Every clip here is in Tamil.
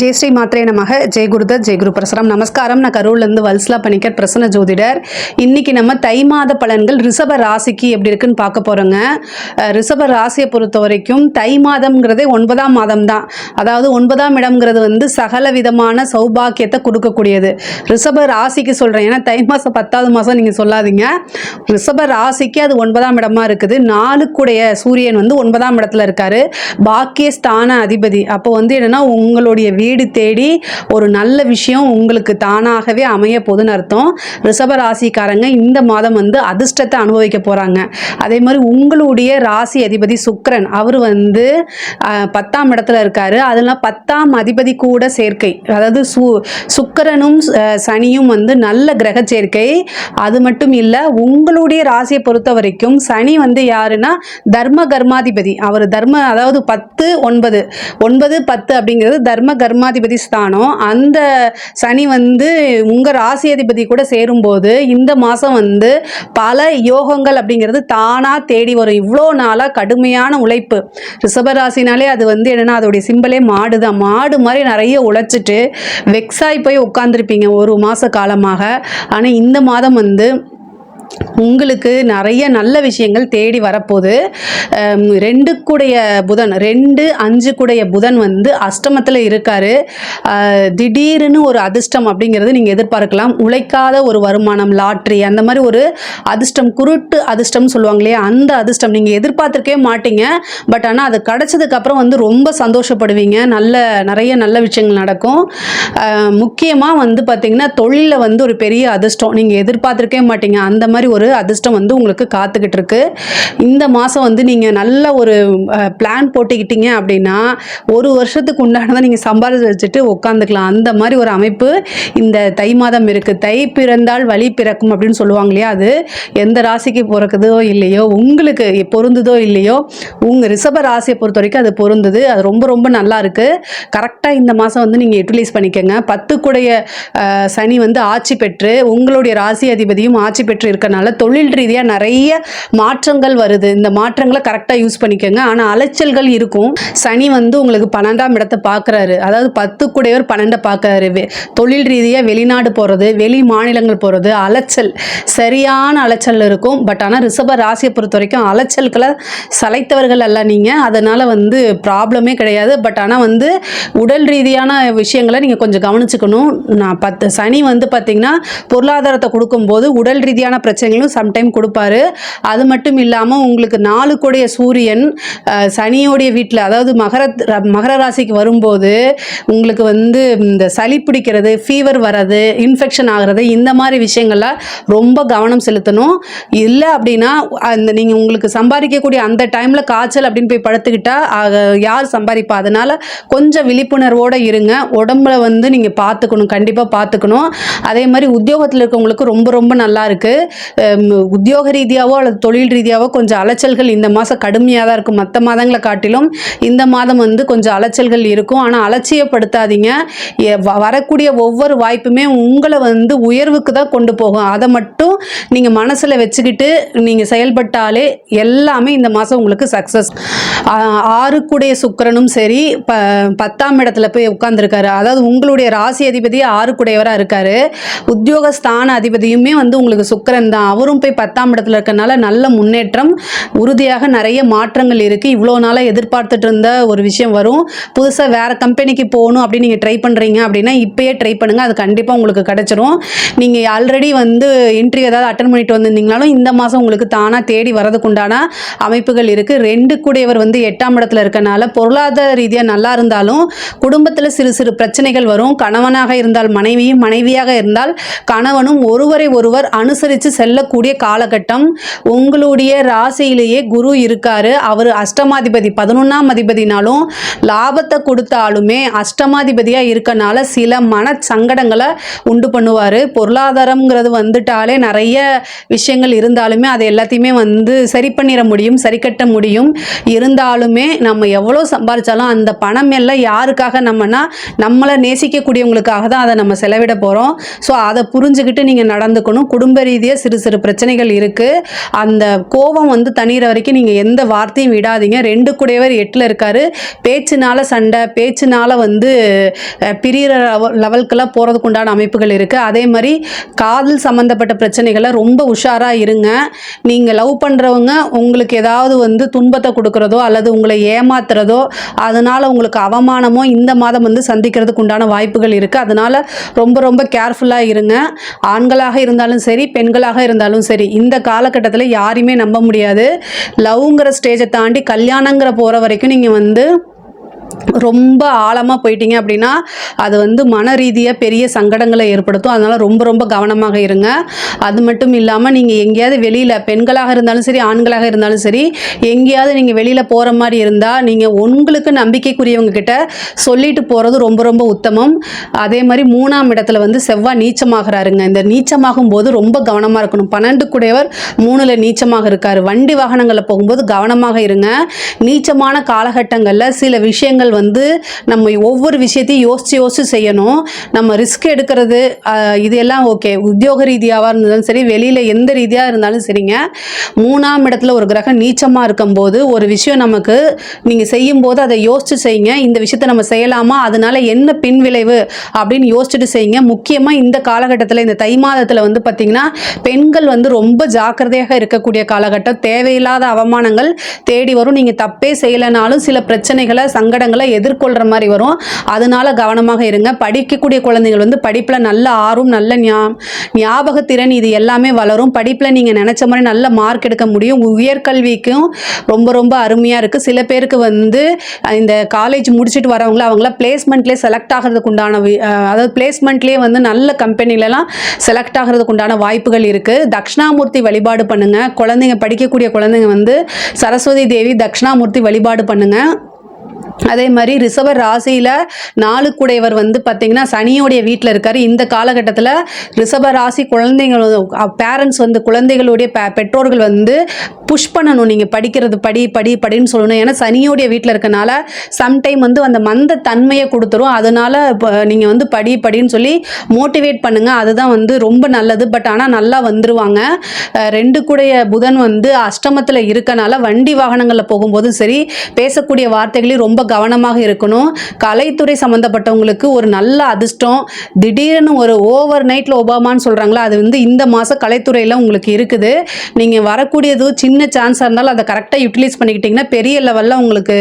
ஜெய் ஸ்ரீ நமக. ஜெய் குருதத் ஜெய் குரு பிரசரம். நமஸ்காரம். நான் கரூர்லேருந்து வல்ஸ்லா பணிக்கர் பிரசன்ன ஜோதிடர். இன்னைக்கு நம்ம தை மாத பலன்கள் ரிஷப ராசிக்கு எப்படி இருக்குன்னு பார்க்க போகிறோங்க ரிஷப ராசியை பொறுத்த வரைக்கும் தை மாதம்ங்கிறதே ஒன்பதாம் மாதம் தான் அதாவது ஒன்பதாம் இடம்ங்கிறது வந்து சகல விதமான சௌபாக்கியத்தை கொடுக்கக்கூடியது. ரிஷப ராசிக்கு சொல்கிறேன் ஏன்னா தை மாதம் பத்தாவது மாதம் நீங்கள் சொல்லாதீங்க. ரிஷப ராசிக்கு அது ஒன்பதாம் இடமா இருக்குது. நாளுக்குடைய சூரியன் வந்து ஒன்பதாம் இடத்துல இருக்காரு. பாக்கியஸ்தான அதிபதி. அப்போ வந்து என்னன்னா உங்களுடைய வீடு தேடி ஒரு நல்ல விஷயம் உங்களுக்கு தானாகவே அமைய போதுன்னு அர்த்தம். ரிஷப ராசிக்காரங்க இந்த மாதம் வந்து அதிர்ஷ்டத்தை அனுபவிக்க போகிறாங்க அதே மாதிரி உங்களுடைய ராசி அதிபதி சுக்ரன் அவர் வந்து பத்தாம் இடத்துல இருக்காரு. அதெல்லாம் பத்தாம் அதிபதி கூட சேர்க்கை. அதாவது சு சுக்கரனும் சனியும் வந்து நல்ல கிரக சேர்க்கை. அது மட்டும் இல்லை உங்களுடைய ராசியை பொறுத்த வரைக்கும் சனி வந்து யாருன்னா தர்ம கர்மாதிபதி. அவர் தர்ம அதாவது பத்து ஒன்பது. ஒன்பது பத்து அப்படிங்கிறது தர்ம கர்ம கர்மாதிபதி ஸ்தானம். அந்த சனி வந்து உங்கள் ராசி அதிபதி கூட சேரும்போது இந்த மாதம் வந்து பல யோகங்கள் அப்படிங்கிறது தானாக தேடி வரும். இவ்வளோ நாளாக கடுமையான உழைப்பு. ரிஷபராசினாலே அது வந்து என்னென்னா அதோடைய சிம்பலே மாடு தான் மாடு மாதிரி நிறைய உழைச்சிட்டு வெக்ஸாய் போய் உட்காந்துருப்பீங்க ஒரு மாத காலமாக. ஆனால் இந்த மாதம் வந்து உங்களுக்கு நிறைய நல்ல விஷயங்கள் தேடி வரப்போகுது. ரெண்டு கூடைய புதன் ரெண்டு அஞ்சு கூடைய புதன் வந்து அஷ்டமத்தில் இருக்காரு. திடீர்னு ஒரு அதிர்ஷ்டம் அப்படிங்கிறது நீங்கள் எதிர்பார்க்கலாம். உழைக்காத ஒரு வருமானம் லாட்ரி அந்த மாதிரி ஒரு அதிர்ஷ்டம் குருட்டு அதிர்ஷ்டம்னு சொல்லுவாங்க இல்லையா? அந்த அதிர்ஷ்டம் நீங்கள் எதிர்பார்த்துருக்கவே மாட்டீங்க. பட் ஆனால் அது கிடச்சதுக்கப்புறம் வந்து ரொம்ப சந்தோஷப்படுவீங்க. நல்ல நிறைய நல்ல விஷயங்கள் நடக்கும். முக்கியமாக வந்து பார்த்திங்கன்னா தொழிலில் வந்து ஒரு பெரிய அதிர்ஷ்டம். நீங்கள் எதிர்பார்த்துருக்கவே மாட்டீங்க. அந்த மாதிரி ஒரு அதிர்ஷ்டம் வந்து உங்களுக்கு காத்துக்கிட்டு இருக்கு இந்த மாதம் வந்து நீங்கள் நல்ல ஒரு பிளான் போட்டுக்கிட்டீங்க அப்படின்னா ஒரு வருஷத்துக்கு உண்டானதை நீங்கள் சம்பாதிச்சு வச்சுட்டு உட்காந்துக்கலாம். அந்த மாதிரி ஒரு அமைப்பு இந்த தை மாதம் இருக்குது தை பிறந்தால் வழி பிறக்கும் அப்படின்னு சொல்லுவாங்க இல்லையா அது? எந்த ராசிக்கு பிறக்குதோ இல்லையோ உங்களுக்கு பொருந்துதோ இல்லையோ உங்கள் ரிஷப ராசியை பொறுத்த வரைக்கும் அது பொருந்துது. அது ரொம்ப ரொம்ப நல்லா இருக்குது கரெக்டாக இந்த மாதம் வந்து நீங்கள் யூட்டிலைஸ் பண்ணிக்கோங்க. பத்துக்குடைய சனி வந்து ஆட்சி பெற்று உங்களுடைய ராசி அதிபதியும் ஆட்சி பெற்று இருக்கனால தொழில் ரீதியாக நிறைய மாற்றங்கள் வருது. இந்த மாற்றங்களை கரெக்டாக யூஸ் பண்ணிக்கோங்க. ஆனால் அலைச்சல்கள் இருக்கும். சனி வந்து உங்களுக்கு பன்னெண்டாம் இடத்தை பார்க்குறாரு. அதாவது பத்து கூடையவர் பன்னெண்டை பார்க்குறாரு. தொழில் ரீதியாக வெளிநாடு போகிறது வெளி மாநிலங்கள் போகிறது அலைச்சல். சரியான அலைச்சல் இருக்கும். பட் ஆனால் ரிஷப ராசியை பொறுத்த வரைக்கும் அலைச்சல்களை சளைத்தவர்கள் அல்ல நீங்கள் அதனால் வந்து ப்ராப்ளமே கிடையாது. பட் ஆனால் வந்து உடல் ரீதியான விஷயங்களை நீங்கள் கொஞ்சம் கவனிச்சுக்கணும். நான் பத்து சனி வந்து பார்த்திங்கன்னா பொருளாதாரத்தை கொடுக்கும்போது உடல் ரீதியான பிரச்சனை பிரச்சனைகளும் சம்டைம் கொடுப்பாரு. அது மட்டும் இல்லாமல் உங்களுக்கு நாலு கூடிய சூரியன் சனியோடைய வீட்டில் அதாவது மகர ர- மகர ராசிக்கு வரும்போது உங்களுக்கு வந்து இந்த சளி பிடிக்கிறது ஃபீவர் வர்றது இன்ஃபெக்ஷன் ஆகிறது இந்த மாதிரி விஷயங்கள்லாம் ரொம்ப கவனம் செலுத்தணும். இல்லை அப்படின்னா அந்த நீங்கள் உங்களுக்கு சம்பாதிக்கக்கூடிய அந்த டைமில் காய்ச்சல் அப்படின்னு போய் படுத்துக்கிட்டா ஆக, யார் சம்பாதிப்பா? அதனால் கொஞ்சம் விழிப்புணர்வோடு இருங்க. உடம்புல வந்து நீங்கள் பார்த்துக்கணும் கண்டிப்பாக பார்த்துக்கணும். அதே மாதிரி உத்தியோகத்தில் இருக்கவங்களுக்கு ரொம்ப ரொம்ப நல்லா இருக்குது உத்தியோக ரீதியாவோ அல்லது தொழில் ரீதியாவோ கொஞ்சம் அலைச்சல்கள் இந்த மாதம் கடுமையாக தான் இருக்கும். மற்ற மாதங்களை காட்டிலும் இந்த மாதம் வந்து கொஞ்சம் அலைச்சல்கள் இருக்கும். ஆனால் அலட்சியப்படுத்தாதீங்க. எ- வ- வரக்கூடிய ஒவ்வொரு வாய்ப்புமே உங்களை வந்து உயர்வுக்கு தான் கொண்டு போகும். அதை மட்டும் நீங்கள் மனசில் வச்சுக்கிட்டு நீங்கள் செயல்பட்டாலே எல்லாமே இந்த மாதம் உங்களுக்கு சக்ஸஸ் ஆறுக்குடைய சுக்கிரனும் சரி ப பத்தாம் இடத்துல போய் உட்காந்துருக்காரு அதாவது உங்களுடைய ராசி அதிபதி ஆறுக்குடையவராக இருக்காரு. உத்தியோக ஸ்தான அதிபதியுமே வந்து உங்களுக்கு சுக்கரன் தான். அவரும் போய் பத்தாம் இடத்துல இருக்கறனால நல்ல முன்னேற்றம் உறுதியாக நிறைய மாற்றங்கள் இருக்குது இவ்வளோ நாளாக எதிர்பார்த்துட்டு இருந்த ஒரு விஷயம் வரும். புதுசாக வேறு கம்பெனிக்கு போகணும் அப்படின்னு நீங்கள் ட்ரை பண்ணுறீங்க அப்படின்னா இப்போயே ட்ரை பண்ணுங்கள் அது கண்டிப்பாக உங்களுக்கு கிடச்சிரும். நீங்கள் ஆல்ரெடி வந்து இன்ட்ரி ஏதாவது அட்டன் பண்ணிட்டு வந்திருந்தீங்கனாலும் இந்த மாதம் உங்களுக்கு தானாக தேடி வர்றதுக்குண்டான அமைப்புகள் இருக்குது ரெண்டு கூடியவர் வந்து எட்டாம் இடத்துல இருக்கனால பொருளாதார ரீதியாக நல்லா இருந்தாலும் குடும்பத்தில் சிறு சிறு பிரச்சனைகள் வரும். கணவனாக இருந்தால் மனைவியும் மனைவியாக இருந்தால் கணவனும் ஒருவரை ஒருவர் அனுசரித்து செல்லக்கூடிய காலகட்டம் உங்களுடைய ராசியிலேயே குரு இருக்காரு. அவர் அஷ்டமாதிபதி. பதினொன்றாம் அதிபதினாலும் லாபத்தை கொடுத்தாலுமே அஷ்டமாதிபதியாக இருக்கனால சில மன சங்கடங்களை உண்டு பண்ணுவார். பொருளாதாரம்ங்கிறது வந்துட்டாலே நிறைய விஷயங்கள் இருந்தாலுமே அதை எல்லாத்தையுமே வந்து சரி பண்ணிட முடியும் சரி கட்ட முடியும். இருந்தாலுமே நம்ம எவ்வளோ சம்பாதிச்சாலும் அந்த பணம் எல்லாம் யாருக்காக நம்மனா நம்மளை நேசிக்கக்கூடியவங்களுக்காக தான் அதை நம்ம செலவிட போகிறோம் ஸோ அதை புரிஞ்சுக்கிட்டு நீங்கள் நடந்துக்கணும். குடும்ப ரீதியாக சிறு சிறு சிறு பிரச்சனைகள் இருக்குது அந்த கோபம் வந்து தனிகிற வரைக்கும் நீங்கள் எந்த வார்த்தையும் விடாதீங்க. ரெண்டு கூடையவர் எட்டில் இருக்காரு. பேச்சுனால சண்டை பேச்சுனால வந்து பிரியிற லெவல்க்கெல்லாம் போகிறதுக்கு உண்டான அமைப்புகள் இருக்குது அதே மாதிரி காதல் சம்மந்தப்பட்ட பிரச்சனைகளை ரொம்ப உஷாராக இருங்க. நீங்கள் லவ் பண்ணுறவங்க உங்களுக்கு ஏதாவது வந்து துன்பத்தை கொடுக்குறதோ அல்லது உங்களை ஏமாத்துறதோ அதனால் உங்களுக்கு அவமானமோ இந்த மாதம் வந்து சந்திக்கிறதுக்கு உண்டான வாய்ப்புகள் இருக்குது அதனால் ரொம்ப ரொம்ப கேர்ஃபுல்லாக இருங்க. ஆண்களாக இருந்தாலும் சரி பெண்களாக இருந்தாலும் சரி இந்த காலகட்டத்தில் யாரையுமே நம்ப முடியாது. லவ்ங்கிற ஸ்டேஜை தாண்டி கல்யாணங்கிற போகிற வரைக்கும் நீங்கள் வந்து ரொம்ப ஆழமாக போயிட்டீங்க அப்படின்னா அது வந்து மன ரீதியாக பெரிய சங்கடங்களை ஏற்படுத்தும். அதனால் ரொம்ப ரொம்ப கவனமாக இருங்க. அது மட்டும் இல்லாமல் நீங்கள் எங்கேயாவது வெளியில் பெண்களாக இருந்தாலும் சரி ஆண்களாக இருந்தாலும் சரி எங்கேயாவது நீங்கள் வெளியில் போகிற மாதிரி இருந்தால் நீங்கள் உங்களுக்கு நம்பிக்கைக்குரியவங்க கிட்ட சொல்லிட்டு போகிறது ரொம்ப ரொம்ப உத்தமம். அதே மாதிரி மூணாம் இடத்துல வந்து செவ்வாய் நீச்சமாகிறாருங்க. இந்த நீச்சமாகும் போது ரொம்ப கவனமாக இருக்கணும். பன்னெண்டு கூடையவர் மூணில் நீச்சமாக இருக்கார். வண்டி வாகனங்களில் போகும்போது கவனமாக இருங்க. நீச்சமான காலகட்டங்களில் சில விஷயங்கள் வந்து நம்ம ஒவ்வொரு விஷயத்தையும் யோசித்து யோசித்து செய்யணும். நம்ம ரிஸ்க் எடுக்கிறது இது எல்லாம் ஓகே உத்தியோக ரீதியாகவாக இருந்தாலும் சரி வெளியில் எந்த ரீதியாக இருந்தாலும் சரிங்க. மூணாம் இடத்துல ஒரு கிரகம் நீச்சமாக இருக்கும்போது ஒரு விஷயம் நமக்கு நீங்கள் செய்யும்போது அதை யோசித்து செய்யுங்க. இந்த விஷயத்தை நம்ம செய்யலாமா? அதனால என்ன பின்விளைவு அப்படின்னு யோசிச்சுட்டு செய்யுங்க. முக்கியமாக இந்த காலகட்டத்தில் இந்த தை மாதத்தில் வந்து பார்த்திங்கன்னா பெண்கள் வந்து ரொம்ப ஜாக்கிரதையாக இருக்கக்கூடிய காலகட்டம். தேவையில்லாத அவமானங்கள் தேடி வரும். நீங்கள் தப்பே செய்யலைனாலும் சில பிரச்சனைகளை சங்கட எதிர்கொள்கிற மாதிரி வரும். அதனால கவனமாக இருங்க. படிக்கக்கூடிய குழந்தைகள் வந்து படிப்பில் நல்ல ஆர்வம் நல்ல ஞா ஞாபகத்திறன் இது எல்லாமே வளரும். படிப்பில் நீங்கள் நினச்ச மாதிரி நல்ல மார்க் எடுக்க முடியும். உயர்கல்விக்கும் ரொம்ப ரொம்ப அருமையாக இருக்குது சில பேருக்கு வந்து இந்த காலேஜ் முடிச்சுட்டு வரவங்கள அவங்கள பிளேஸ்மெண்ட்லேயே செலக்ட் ஆகிறதுக்கு உண்டான அதாவது பிளேஸ்மெண்ட்லேயே வந்து நல்ல கம்பெனிலலாம் செலக்ட் ஆகிறதுக்கு உண்டான வாய்ப்புகள் இருக்குது தட்சிணாமூர்த்தி வழிபாடு பண்ணுங்கள் குழந்தைங்க படிக்கக்கூடிய குழந்தைங்க வந்து சரஸ்வதி தேவி தட்சிணாமூர்த்தி வழிபாடு பண்ணுங்கள் அதே மாதிரி ரிஷப ராசியில் நாலு வந்து பார்த்தீங்கன்னா சனியோடைய வீட்டில் இருக்கார். இந்த காலகட்டத்தில் ரிஷப ராசி குழந்தைகள் பேரண்ட்ஸ் வந்து குழந்தைகளுடைய பெற்றோர்கள் வந்து புஷ் பண்ணணும். நீங்கள் படிக்கிறது படி படி படின்னு சொல்லணும். ஏன்னா சனியோடைய வீட்டில் இருக்கனால சம்டைம் வந்து அந்த மந்த தன்மையை கொடுத்துரும். அதனால இப்போ நீங்கள் வந்து படி படின்னு சொல்லி மோட்டிவேட் பண்ணுங்கள் அதுதான் வந்து ரொம்ப நல்லது. பட் ஆனால் நல்லா வந்துருவாங்க. ரெண்டு கூடைய புதன் வந்து அஷ்டமத்தில் இருக்கனால வண்டி வாகனங்களில் போகும்போதும் சரி பேசக்கூடிய வார்த்தைகளையும் ரொம்ப கவனமாக இருக்கணும். கலைத்துறை சம்மந்தப்பட்டவங்களுக்கு ஒரு நல்ல அதிர்ஷ்டம். திடீர்னு ஒரு ஓவர் நைட்டில் ஒபாமான்னு சொல்கிறாங்களா அது வந்து இந்த மாதம் கலைத்துறையில் உங்களுக்கு இருக்குது. நீங்கள் வரக்கூடியது சின்ன சான்ஸாக இருந்தாலும் அதை கரெக்டாக யூட்டிலைஸ் பண்ணிக்கிட்டிங்கன்னா பெரிய லெவலில் உங்களுக்கு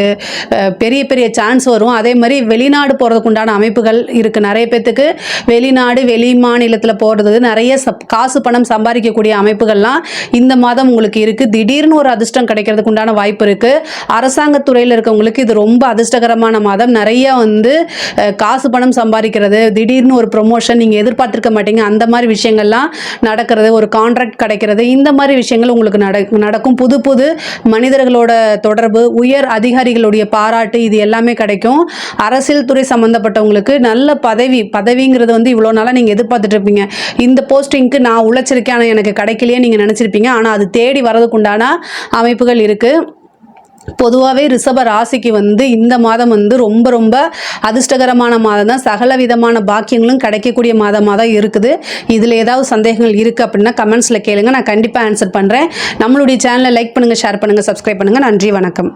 பெரிய பெரிய சான்ஸ் வரும். அதே மாதிரி வெளிநாடு போகிறதுக்கு உண்டான அமைப்புகள் இருக்குது நிறைய பேர்த்துக்கு வெளிநாடு வெளி மாநிலத்தில் போகிறது நிறைய சப் காசு பணம் சம்பாதிக்கக்கூடிய அமைப்புகள்லாம் இந்த மாதம் உங்களுக்கு இருக்குது திடீர்னு ஒரு அதிர்ஷ்டம் கிடைக்கிறதுக்கு உண்டான வாய்ப்பு இருக்குது அரசாங்கத்துறையில் இருக்கவங்களுக்கு இது ரொம்ப அதிர்ஷ்டகரமான மாதம். நிறைய வந்து காசு பணம் சம்பாதிக்கிறது திடீர்னு ஒரு ப்ரொமோஷன் நீங்கள் எதிர்பார்த்திருக்க மாட்டீங்க. அந்த மாதிரி விஷயங்கள்லாம் நடக்கிறது ஒரு கான்ட்ராக்ட் கிடைக்கிறது இந்த மாதிரி விஷயங்கள் உங்களுக்கு நட நடக்கும். புது புது மனிதர்களோட தொடர்பு உயர் அதிகாரிகளுடைய பாராட்டு இது எல்லாமே கிடைக்கும். அரசியல் துறை சம்மந்தப்பட்டவங்களுக்கு நல்ல பதவி பதவிங்கிறது வந்து இவ்வளோ நாளாக நீங்கள் எதிர்பார்த்துட்டு இருப்பீங்க இந்த போஸ்டிங்க்கு நான் உழைச்சிருக்கேன் ஆனால் எனக்கு கிடைக்கலையே நீங்கள் நினச்சிருப்பீங்க. ஆனால் அது தேடி வரதுக்குண்டான அமைப்புகள் இருக்குது பொதுவாகவே ரிஷப ராசிக்கு வந்து இந்த மாதம் வந்து ரொம்ப ரொம்ப அதிர்ஷ்டகரமான மாதம் தான். சகல விதமான பாக்கியங்களும் கிடைக்கக்கூடிய மாதமாக தான் இருக்குது. இதில் ஏதாவது சந்தேகங்கள் இருக்குது அப்படின்னா கமெண்ட்ஸில் கேளுங்க. நான் கண்டிப்பாக ஆன்சர் பண்ணுறேன் நம்மளுடைய சேனலை லைக் பண்ணுங்கள் ஷேர் பண்ணுங்கள் சப்ஸ்கிரைப் பண்ணுங்கள் நன்றி வணக்கம்.